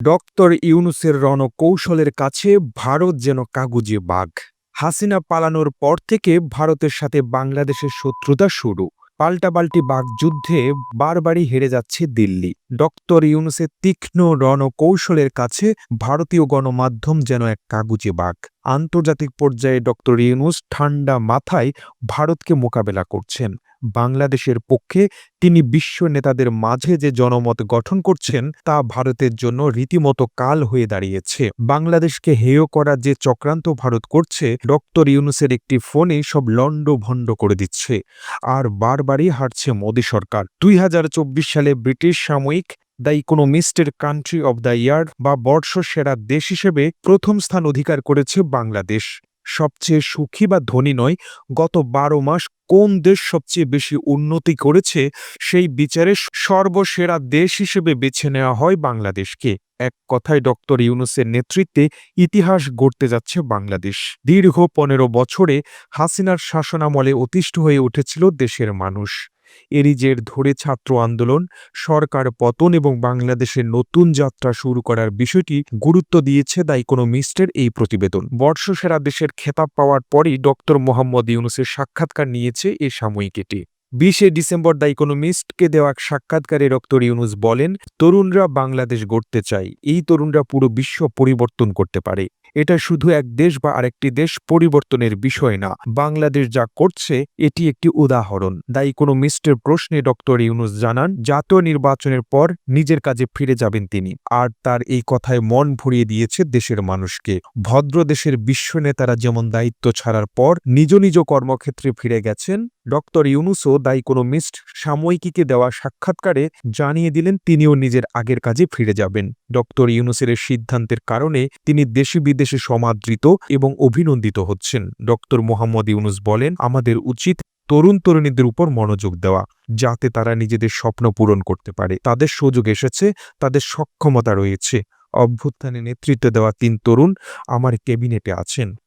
Doctor ইউনুসের রণকৌশলের কাছে ভারত যেন কাগুজে বাঘ। হাসিনা পালানোর পর থেকে ভারতের সাথে বাংলাদেশের শত্রুতা শুরু। পাল্টাপাল্টি বাঘ যুদ্ধে বারবারই হেরে যাচ্ছে দিল্লি। ডক্টর ইউনুসের তীক্ষ্ণ রণকৌশলের কাছে ভারতীয় গণমাধ্যম যেন এক কাগুজে বাঘ। আন্তর্জাতিক পর্যায়ে ডক্টর ইউনুস ঠান্ডা মাথায় ভারতকে মোকাবেলা করছেন। বাংলাদেশের পক্ষে তিনি বিশ্ব নেতাদের মাঝে যে জনমত গঠন করছেন, তা ভারতের জন্য রীতিমতো কাল হয়ে দাঁড়িয়েছে। বাংলাদেশকে হেয় করা যে চক্রান্ত ভারত করছে, ডক্টর ইউনুসের একটি ফোনে সব লণ্ডভণ্ড করে দিচ্ছে। আর বারবারই হারছে মোদী সরকার। দুই হাজার চব্বিশ সালে ব্রিটিশ সাময়িক দ্য ইকোনমিস্টের কান্ট্রি অব দ্য ইয়ার বা বর্ষসেরা দেশ হিসেবে প্রথম স্থান অধিকার করেছে বাংলাদেশ। সবচেয়ে সুখী বা ধনী নয়, গত বারো মাস কোন দেশ সবচেয়ে বেশি উন্নতি করেছে সেই বিচারে সর্বসেরা দেশ হিসেবে বেছে নেওয়া হয় বাংলাদেশকে। এক কথায় ডক্টর ইউনুসের নেতৃত্বে ইতিহাস গড়তে যাচ্ছে বাংলাদেশ। দীর্ঘ পনেরো বছরে হাসিনার শাসনামলে অতিষ্ঠ হয়ে উঠেছিল দেশের মানুষ। এরই জের ধরে ছাত্র আন্দোলন, সরকার পতন এবং বাংলাদেশের নতুন যাত্রা শুরু করার বিষয়টি গুরুত্ব দিয়েছে দ্য ইকোনমিস্টের এই প্রতিবেদন। বর্ষসেরা দেশের খেতাব পাওয়ার পরই ডক্টর মোহাম্মদ ইউনুসের সাক্ষাৎকার নিয়েছে এ সাময়িকীটি বিশে ডিসেম্বর দ্য ইকোনমিস্টকে দেওয়া এক সাক্ষাৎকারে ডক্টর ইউনুস বলেন, তরুণরা বাংলাদেশ গড়তে চায়। এই তরুণরা পুরো বিশ্ব পরিবর্তন করতে পারে। এটা শুধু এক দেশ বা আরেকটি দেশ পরিবর্তনের বিষয় না। বাংলাদেশ যা করছে, এটি একটি উদাহরণ। দ্য ইকোনমিস্টের প্রশ্নে ডক্টর ইউনুস জানান, জাতীয় নির্বাচনের পর নিজের কাজে ফিরে যাবেন তিনি। আর তার এই কথায় মন ভরিয়ে দিয়েছে দেশের মানুষকে। ভদ্র দেশের বিশ্ব নেতারা যেমন দায়িত্ব ছাড়ার পর নিজ নিজ কর্মক্ষেত্রে ফিরে গেছেন ডক্টর ইউনুসও দ্য ইকোনমিস্ট সাময়িকীকে দেওয়া সাক্ষাৎকারে জানিয়ে দিলেন তিনিও নিজের আগের কাজে ফিরে যাবেন। ডক্টর ইউনুসের সিদ্ধান্তের কারণে তিনি দেশে বিদেশে সমাদৃত এবং অভিনন্দিত হচ্ছেন। ডক্টর মোহাম্মদ ইউনুস বলেন, আমাদের উচিত তরুণ তরুণীদের উপর মনোযোগ দেওয়া, যাতে তারা নিজেদের স্বপ্ন পূরণ করতে পারে। তাদের সুযোগ এসেছে, তাদের সক্ষমতা রয়েছে। অভ্যুত্থানে নেতৃত্ব দেওয়া তিন তরুণ আমার ক্যাবিনেটে আছেন।